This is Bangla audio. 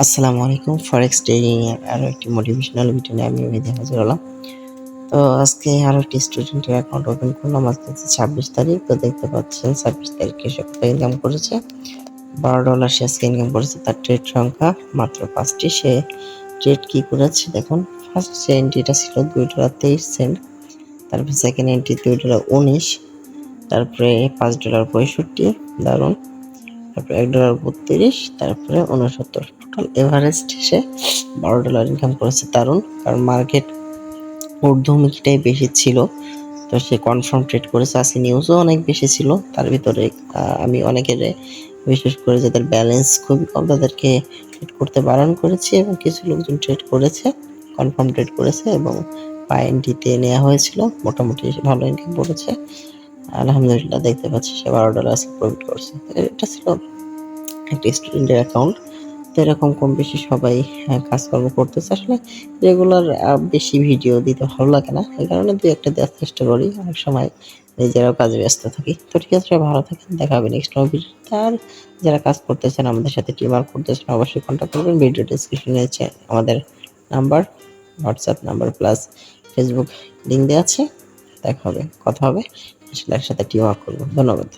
আসসালামু আলাইকুম ফরেক্স ট্রেডিং এর আরও একটি মোটিভেশনাল ভিডিও নিয়ে আমি ওইদিকে হাজির হলাম। তো আজকে আরও একটি স্টুডেন্টের অ্যাকাউন্ট ওপেন করলাম। আজকে হচ্ছে ছাব্বিশ তারিখ, তো দেখতে পাচ্ছেন ছাব্বিশ তারিখে সে ইনকাম করেছে। বারো ডলার সে আজকে ইনকাম করেছে, তার ট্রেড সংখ্যা মাত্র পাঁচটি। সে ট্রেড কি করেছে দেখুন ফার্স্ট যে এন্ট্রিটা ছিল দুই ডলার তেইশ সেন্ট তারপর সেকেন্ড এন্ট্রি দুই ডলার উনিশ, তারপরে পাঁচ ডলার পঁয়ষট্টি দারুণ তারপরে এক ডলার বত্রিশ, তারপরে উনসত্তর টোটাল এভারেস্ট সে বারো ডলার ইনকাম করেছে দারুণ কারণ মার্কেট ঊর্ধ্বমুখীটাই বেশি ছিল। তো সে কনফার্ম ট্রেড করেছে আজকে নিউজও অনেক বেশি ছিল। তার ভিতরে আমি অনেকের বিশেষ করে যাদের ব্যালেন্স খুবই কম, তাদেরকে ট্রেড করতে বারণ করেছি এবং কিছু লোকজন ট্রেড করেছে কনফার্ম ট্রেড করেছে এবং পাইএনটিতে নেওয়া হয়েছিল। মোটামুটি ভালো ইনকাম করেছে। আলহামদুলিল্লাহ, দেখতে পাচ্ছি সে বারো ডলার প্রফিট করছে। এটা ছিল একটা স্টুডেন্টের অ্যাকাউন্ট তো এরকম কম বেশি সবাই কাজকর্ম করতেছে। আসলে রেগুলার বেশি ভিডিও দিতে ভালো লাগে না। এই কারণে দুই একটা দেওয়ার চেষ্টা করি। অনেক সময় নিজেরাও কাজে ব্যস্ত থাকি। তো ঠিক আছে, ভালো থাকেন। দেখা হবে নেক্সট ভিডিওতে আর যারা কাজ করতেছেন আমাদের সাথে টিম ওয়ার্ক করতেছেন অবশ্যই কন্ট্যাক্ট করবেন। ভিডিও ডিসক্রিপশনে আছে আমাদের number WhatsApp number plus Facebook link দেওয়া আছে। দেখা হবে, কথা হবে। আসলে একসাথে টিম ওয়ার্ক করব। ধন্যবাদ।